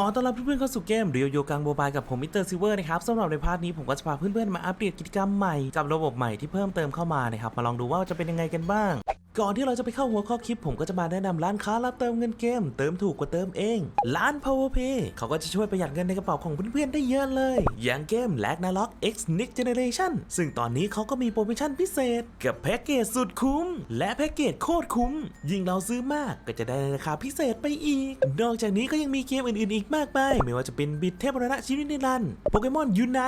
ขอต้อนรับเพื่อนๆเข้าสู่เกมเรียวโยกังโมบายกับผมมิสเตอร์ซิเวอร์นะครับสำหรับในพาร์ทนี้ผมก็จะพาเพื่อนๆมาอัปเดตกิจกรรมใหม่กับระบบใหม่ที่เพิ่มเติมเข้ามานะครับมาลองดูว่าจะเป็นยังไงกันบ้าง ก่อนที่เราจะไปเข้าหัวข้อคลิปผมก็จะมาแนะนำร้านค้ารับเติมเงินเกม เติมถูกกว่าเติมเอง ร้าน PowerPay เขาก็จะช่วยประหยัดเงินในกระเป๋าของเพื่อนๆได้เยอะเลย อย่างเกม l a g n a r o k X Next Generation ซึ่งตอนนี้เขาก็มีโปรโมชั่นพิเศษ กับแพ็กเกจสุดคุ้ม และแพ็กเกจโคตรคุ้ม ยิ่งเราซื้อมากก็จะได้ราคาพิเศษไปอีก นอกจากนี้ก็ยังมีเกมอื่นๆอีกมากมายไม่ว่าจะเป็นบิดเทพบรณะชีวิตนิรันโปเกมอนยูไน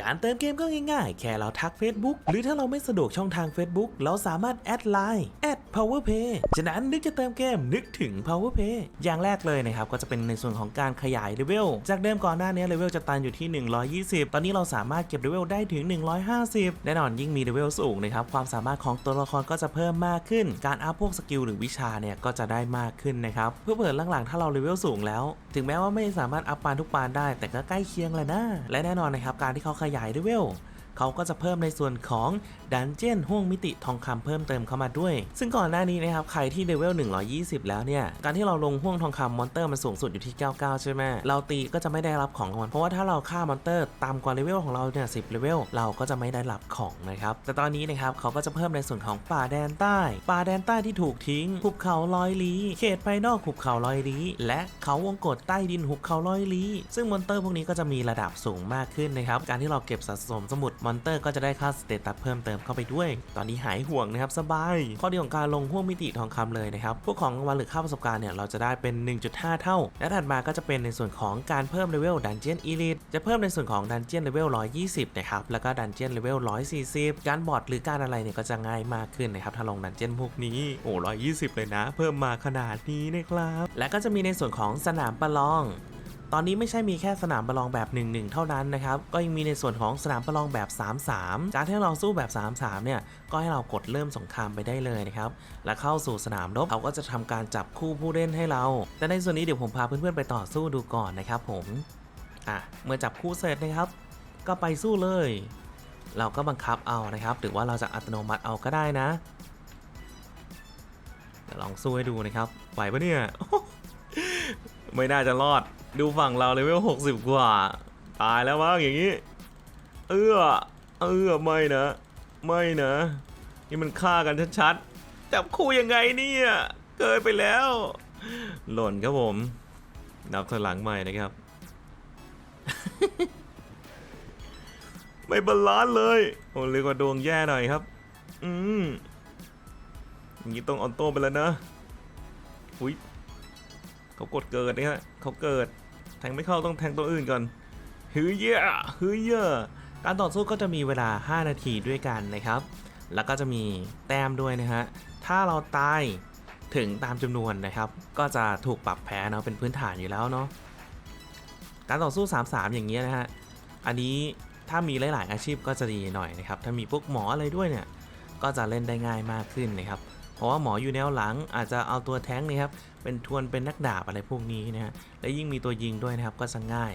การเติมเกมก็ง่ายๆ แค่เราทัก Facebook หรือถ้าเราไม่สะดวกช่องทาง Facebook เราสามารถแอดไลน์แอด powerpay ฉะนั้นนึกจะเติมเกมนึกถึง powerpay อย่างแรกเลยนะครับก็จะเป็นในส่วนของการขยายเลเวลจากเดิมก่อนหน้านี้เลเวลจะตันอยู่ที่ 120 ตอนนี้เราสามารถเก็บเลเวลได้ถึง 150 แน่นอนยิ่งมีเลเวลสูงนะครับความสามารถของตัวละครก็จะเพิ่มมากขึ้น การอัพพวกสกิลหรือวิชาเนี่ยก็จะได้มากขึ้นนะครับเพื่อเปิดหลังๆถ้าเราเลเวลสูงแล้ว ถึงแม้ว่าไม่สามารถอัพปานทุกปานได้ แต่ก็ใกล้เคียงแหละนะและแน่นอนนะครับการที่เขาขยายเลเวล เขาก็จะเพิ่มในส่วนของดันเจียนห้วงมิติทองคำเพิ่มเติมเข้ามาด้วย ซึ่งก่อนหน้านี้นะครับใครที่เลเวล120 แล้วเนี่ย การที่เราลงห้วงทองคำมอนเตอร์มันสูงสุดอยู่ที่ 99 ใช่ไหมเราตีก็จะไม่ได้รับของรางวัลเพราะว่าถ้าเราฆ่ามอนเตอร์ต่ำกว่าเลเวลของเราเนี่ย10เลเวลเราก็จะไม่ได้รับของนะครับแต่ตอนนี้นะครับเขาก็จะเพิ่มในส่วนของป่าแดนใต้ ป่าแดนใต้ที่ถูกทิ้งหุบเขาลอยลีเขตภายนอกหุบเขาลอยลีและเขาวงกฏใต้ดินหุบเขาลอยลีซึ่งมอนเตอร์พวกนี้ก็จะมีระดับสูงมากขึ้นนะครับการที่เราเก็บสะสมสมุดมอนเตอร์ก็จะได้ค่าสเตตัสเพิ่มเติมเข้าไปด้วย ตอนนี้หายห่วงนะครับสบาย ข้อดีของการลงห่วงมิติทองคำเลยนะครับ พวกของรางวัลหรือค่าประสบการณ์เนี่ยเราจะได้เป็น 1.5 เท่า และถัดมาก็จะเป็นในส่วนของการเพิ่มเลเวลดันเจียนอีลิทจะเพิ่มในส่วนของดันเจียนเลเวล120 นะครับ แล้วก็ดันเจียนเลเวล140 การบอดหรือการอะไรเนี่ยก็จะง่ายมากขึ้นนะครับถ้าลงดันเจียนพวกนี้โอ้120 เลยนะ เพิ่มมาขนาดนี้นะครับ และก็จะมีในส่วนของสนามประลอง ตอนนี้ไม่ใช่มีแค่สนามประลองแบบ 1-1 เท่านั้นนะครับ ก็ยังมีในส่วนของสนามประลองแบบ 3-3 การที่เราสู้แบบ 3-3 เนี่ย ก็ให้เรากดเริ่มสงครามไปได้เลยนะครับ และเข้าสู่สนามรบเขาก็จะทำการจับคู่ผู้เล่นให้เรา แต่ในส่วนนี้เดี๋ยวผมพาเพื่อนๆไปต่อสู้ดูก่อนนะครับผมอะเมื่อจับคู่เสร็จนะครับ ก็ไปสู้เลย เราก็บังคับเอานะครับ หรือว่าเราจะอัตโนมัติเอาก็ได้นะเดี๋ยวลองสู้ให้ดูนะครับไหวปะเนี่ย ไม่น่าจะรอด ดูฝั่งเราเลเวล60กว่า ตายแล้วมั้งอย่างนี้ เอื้อ เอื้อไม่นะ ไม่นะ นี่มันฆ่ากันชัดๆ จับคู่ยังไงเนี่ย เกินไปแล้ว หล่นครับผม นับถอยหลังใหม่นะครับ ไม่บาลานซ์เลย โอ้เรียกว่าดวงแย่หน่อยครับ อืมอย่างนี้ต้องออนโต้ไปแล้วนะอุ้ย เขากดเกิดนะฮะเขาเกิด แทงไม่เข้าต้องแทงตัวอื่นก่อนฮือเย่ฮือเย่การต่อสู้ก็จะมีเวลา 5 นาทีด้วยกันนะครับ แล้วก็จะมีแต้มด้วยนะฮะ ถ้าเราตายถึงตามจำนวนนะครับ ก็จะถูกปรับแพ้เนาะเป็นพื้นฐานอยู่แล้วเนาะ การต่อสู้ 3-3 อย่างเงี้ยนะฮะ อันนี้ถ้ามีหลาย ๆ อาชีพก็จะดีหน่อยนะครับ ถ้ามีพวกหมออะไรด้วยเนี่ย ก็จะเล่นได้ง่ายมากขึ้นนะครับ เพราะว่าหมออยู่แนวหลังอาจจะเอาตัวแท้งนะครับ เป็นทวนเป็นนักดาบอะไรพวกนี้นะฮะและยิ่งมีตัวยิงด้วยนะครับก็จะง่าย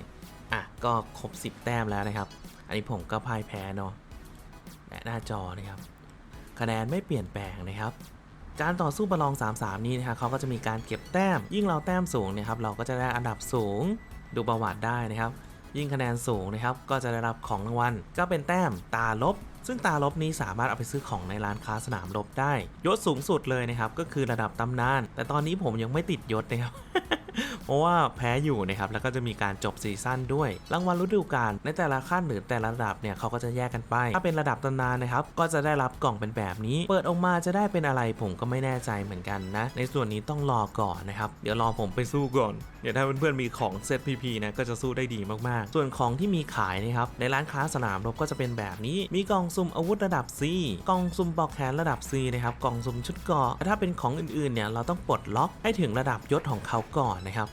อะ ก็ครบ 10 แต้มแล้วนะครับ อันนี้ผมก็พ่ายแพ้เนาะและหน้าจอนะครับ คะแนนไม่เปลี่ยนแปลงนะครับการต่อสู้ประลอง 3-3 นี้นะครับเขาก็จะมีการเก็บแต้ม ยิ่งเราแต้มสูงเนะครับ เราก็จะได้อันดับสูง ดูประวัติได้นะครับ ยิ่งคะแนนสูงนะครับก็จะได้รับของรางวัลก็เป็นแต้มตาลบ ซึ่งตาลบนี้สามารถเอาไปซื้อของในร้านค้าสนามรบได้ ยศสูงสุดเลยนะครับก็คือระดับตำนาน แต่ตอนนี้ผมยังไม่ติดยศนะครับ เพราะว่าแพ้อยู่นะครับแล้วก็จะมีการจบซีซั่นด้วย รางวัลฤดูกาลในแต่ละขั้นหรือแต่ละระดับเนี่ยเขาก็จะแยกกันไป ถ้าเป็นระดับตำนานนะครับก็จะได้รับกล่องเป็นแบบนี้ เปิดออกมาจะได้เป็นอะไรผมก็ไม่แน่ใจเหมือนกันนะ ในส่วนนี้ต้องรอก่อนนะครับเดี๋ยวรอผมไปสู้ก่อนเดี๋ยวถ้าเพื่อนๆมีของเซตพีพีนะก็จะสู้ได้ดีมากๆ ส่วนของที่มีขายนะครับในร้านค้าสนามรบก็จะเป็นแบบนี้ มีกล่องซุ่มอาวุธระดับ C กล่องซุ่มปอกแขนระดับ C นะครับกล่องซุ่มชุดเกาะแต่ถ้าเป็นของอื่นๆเนี่ยเราต้องปลดล็อกให้ถึงระดับยศของเขาก่อนนะครับ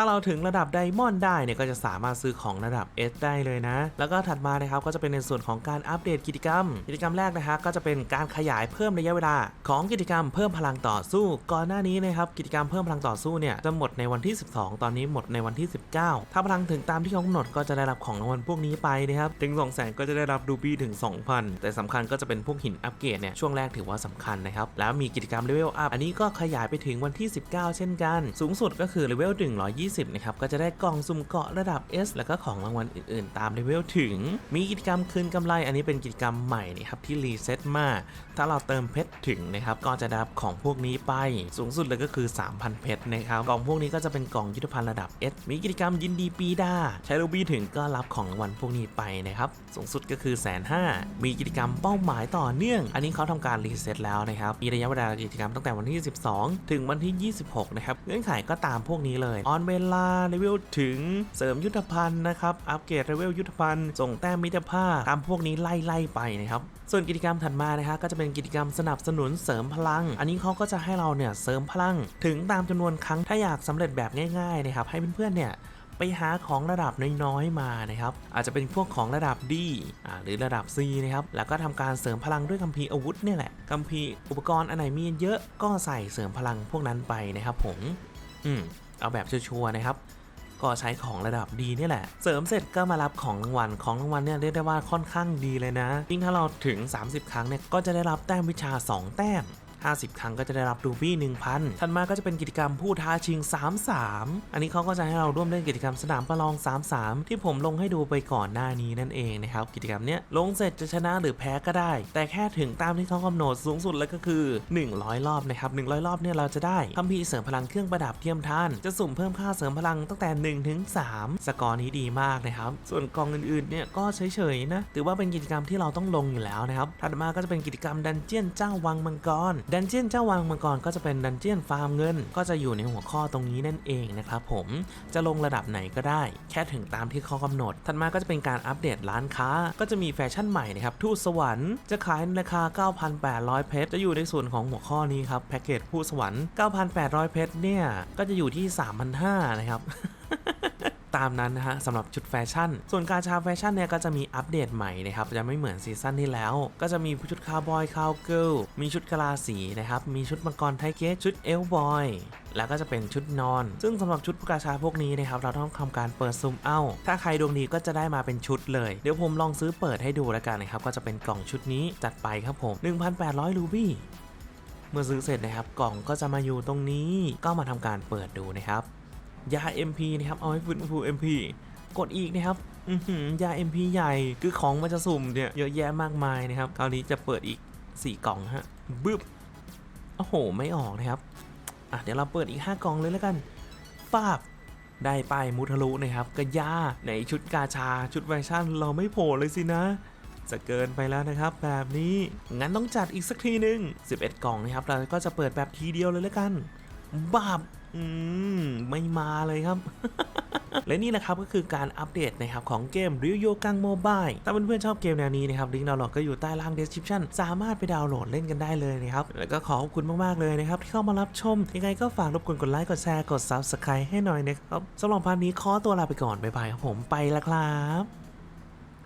ถ้าเราถึงระดับไดมอนด์ได้เนี่ยก็จะสามารถซื้อของระดับ S ได้เลยนะ แล้วก็ถัดมานะครับก็จะเป็นในส่วนของการอัปเดตกิจกรรม กิจกรรมแรกนะฮะก็จะเป็นการขยายเพิ่มระยะเวลา ของกิจกรรมเพิ่มพลังต่อสู้ ก่อนหน้านี้นะครับกิจกรรมเพิ่มพลังต่อสู้เนี่ยจะหมดในวันที่ 12 ตอนนี้หมดในวันที่ 19 ถ้าพลังถึงตามที่เขากำหนดก็จะได้รับของรางวัลพวกนี้ไปนะครับถึง 2 0 0 0 0 0ก็จะได้รับรูบี้ถึง 2,000 แต่สำคัญก็จะเป็นพวกหินอัปเกรดเนี่ยช่วงแรกถือว่าสำคัญนะครับแล้วมีกิจกรรมเลเวลอัพอันนี้ก็ขยายไปถึงวันที่ 19 เช่นกัน สูงสุดก็คือเลเวล20 นะครับ ก็จะได้กล่องสุ่มเกาะระดับ S แล้วก็ของรางวัลอื่นๆ ตามเลเวลถึง มีกิจกรรมคืนกำไร อันนี้เป็นกิจกรรมใหม่นะครับที่รีเซ็ตมา ถ้าเราเติมเพชรถึงนะครับ ก็จะได้รับของพวกนี้ไป สูงสุดเลยก็คือ 3,000 เพชรนะครับ กล่องพวกนี้ก็จะเป็นกล่องยุทธภัณฑ์ระดับ S มีกิจกรรมยินดีปีดา ใช้รูบี้ถึงก็รับของรางวัลพวกนี้ไปนะครับ สูงสุดก็คือแสนห้ามีกิจกรรมเป้าหมายต่อเนื่อง อันนี้เขาทำการรีเซ็ตแล้วนะครับ มีระยะเวลากิจกรรมตั้งแต่วันที่ 12 ถึงวันที่ 26 นะครับ เงื่อนไขก็ตามพวกนี้เลย ออนเวลาเลเวลถึงเสริมยุทธภัณฑ์นะครับ อัปเกรดเลเวลยุทธภัณฑ์ส่งแต้มมิตรภาพตามพวกนี้ไล่ไล่ไปนะครับส่วนกิจกรรมถัดมานะฮะก็จะเป็นกิจกรรมสนับสนุนเสริมพลัง อันนี้เขาก็จะให้เราเนี่ยเสริมพลัง ถึงตามจำนวนครั้งถ้าอยากสำเร็จแบบง่ายๆนะครับให้เพื่อนๆเนี่ยไปหาของระดับน้อยๆมานะครับ อาจจะเป็นพวกของระดับ D อ่าหรือระดับ C นะครับ แล้วก็ทำการเสริมพลังด้วยคัมภีร์อาวุธเนี่ยแหละคัมภีร์อุปกรณ์อันไหนมีเยอะก็ใส่เสริมพลังพวกนั้นไปนะครับผม อืม เอาแบบชัวร์ๆนะครับ ก็ใช้ของระดับดีนี่แหละ เสริมเสร็จก็มารับของรางวัล ของรางวัลเนี่ยเรียกได้ว่าค่อนข้างดีเลยนะยิ่งถ้าเราถึง 30 ครั้งเนี่ยก็จะได้รับแต้มวิชา 2 แต้ม 50 ครั้งก็จะได้รับรูบี้1,000 ถัดมาก็จะเป็นกิจกรรมผู้ท้าชิง 33 อันนี้เขาก็จะให้เราร่วมเล่นกิจกรรมสนามประลอง 33 ที่ผมลงให้ดูไปก่อนหน้านี้นั่นเองนะครับ กิจกรรมเนี้ยลงเสร็จจะชนะหรือแพ้ก็ได้ แต่แค่ถึงตามที่เขากำหนดสูงสุดเลยก็คือ 100 รอบนะครับ 100 รอบเนี่ยเราจะได้คัมภีร์เสริมพลังเครื่องประดับเทียมทาน จะสุ่มเพิ่มค่าเสริมพลังตั้งแต่1ถึง3สกอร์นี้ดีมากนะครับ ส่วนกองอื่นๆเนี่ยก็เฉยๆนะ ถือว่าเป็นกิจกรรมที่เราต้องลงอยู่แล้วนะครับ ถัดมาก็จะเป็นกิจกรรมดันเจียนเจ้าวังมังกรดันเจียนเจ้าวังมังกรก็จะเป็นดันเจียนฟาร์มเงิน ก็จะอยู่ในหัวข้อตรงนี้นั่นเองนะครับผมจะลงระดับไหนก็ได้ แค่ถึงตามที่เขากำหนด ถัดมาก็จะเป็นการอัปเดตร้านค้า ก็จะมีแฟชั่นใหม่นะครับทูตสวรรค์จะขายในราคา 9,800 เพชรจะอยู่ในส่วนของหัวข้อนี้ครับแพ็กเกจทูตสวรรค์ 9,800 เพชรเนี่ยก็จะอยู่ที่ 3,500 นะครับ ตามนั้นนะฮะสำหรับชุดแฟชั่น ส่วนการชาแฟชั่นเนี่ยก็จะมีอัปเดตใหม่นะครับจะไม่เหมือนซีซั่นที่แล้ว ก็จะมีชุดคาวบอยคาวเกิลมีชุดกะลาสีนะครับมีชุดมังกรไทเกตชุดเอลบอยแล้วก็จะเป็นชุดนอน ซึ่งสำหรับชุดผู้กาชาพวกนี้นะครับเราต้องทำการเปิดซุมเอาถ้าใครดวงดีก็จะได้มาเป็นชุดเลย เดี๋ยวผมลองซื้อเปิดให้ดูแล้วกันนะครับก็จะเป็นกล่องชุดนี้จัดไปครับผม 1,800 รูบี้เมื่อซื้อเสร็จนะครับกล่องก็จะมาอยู่ตรงนี้ก็มาทำการเปิดดูนะครับ ยา MP นะครับเอาให้ฟื้นฟู MP กดอีกนะครับอือหือยา MP ใหญ่คือของมันจะสุ่มเนี่ยเยอะแยะมากมายนะครับคราวนี้จะเปิดอีก 4 กล่องฮะบึ๊บโอ้โห ไม่ออกนะครับอะเดี๋ยวเราเปิดอีก 5 กล่องเลยแล้วกันปาบได้ไปายมุทะลุนะครับกระยาในชุดกาชาชุดแฟชั่นเราไม่โผล่เลยสินะจะเกินไปแล้วนะครับ แบบนี้งั้นต้องจัดอีกสักทีหนึ่ง11 กล่องนะครับ เราก็จะเปิดแบบทีเดียวเลยแล้วกัน บาบ อืม ไม่มาเลยครับ และนี่นะครับก็คือการอัปเดตนะครับของเกมริวโยกังโมบายถ้าเพื่อนๆชอบเกมแนวนี้นะครับลิงก์ดาวน์โหลดก็อยู่ใต้ล่าง description สามารถไปดาวน์โหลดเล่นกันได้เลยนะครับ แล้วก็ขอขอบคุณมากๆเลยนะครับ ที่เข้ามารับชม ยังไงก็ฝากรบกวนกดไลค์กดแชร์กด subscribe ให้หน่อยนะครับสำหรับพาร์ทนี้ขอตัวลาไปก่อนบ๊ายบายครับผมไปแล้วครับ